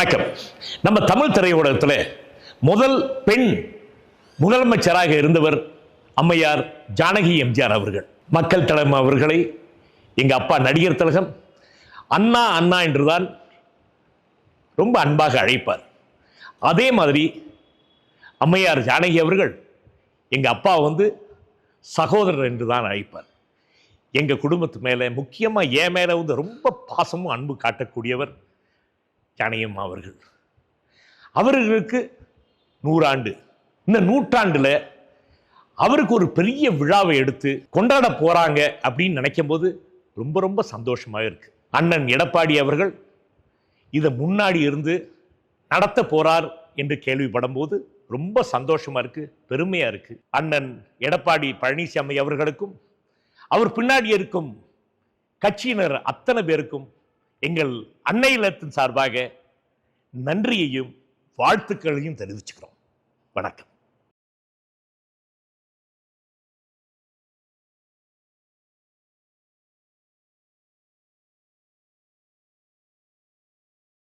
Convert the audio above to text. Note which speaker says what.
Speaker 1: வணக்கம். நம்ம தமிழ் திரையுலகத்தில் முதல் பெண் முதலமைச்சராக இருந்தவர் அம்மையார் ஜானகி எம்ஜிஆர் அவர்கள். மக்கள் தலைமை அவர்களை எங்க அப்பா நடிகர் திலகம் அண்ணா அண்ணா என்றுதான் ரொம்ப அன்பாக அழைப்பார். அதே மாதிரி அம்மையார் ஜானகி அவர்கள் எங்க அப்பா வந்து சகோதரர் என்று தான் அழைப்பார். எங்க குடும்பத்து மேலே முக்கியமா என் மேலே வந்து ரொம்ப பாசமும் அன்பு காட்டக்கூடியவர் கணையம் அவர்கள். அவர்களுக்கு நூறாண்டு. இந்த நூற்றாண்டில் அவருக்கு ஒரு பெரிய விழாவை எடுத்து கொண்டாட போகிறாங்க அப்படின்னு நினைக்கும் போது ரொம்ப ரொம்ப சந்தோஷமாக இருக்குது அண்ணன் எடப்பாடி அவர்கள் இதை முன்னாடி இருந்து நடத்த போகிறார் என்று கேள்விப்படும் போது ரொம்ப சந்தோஷமாக இருக்கு பெருமையாக இருக்குது அண்ணன் எடப்பாடி பழனிசாமி அவர்களுக்கும் அவர் பின்னாடி இருக்கும் கட்சியினர் அத்தனை பேருக்கும் எங்கள் அன்னை இல்லத்தின் சார்பாக நன்றியையும் வாழ்த்துக்களையும் தெரிவிச்சுக்கிறோம். வணக்கம்.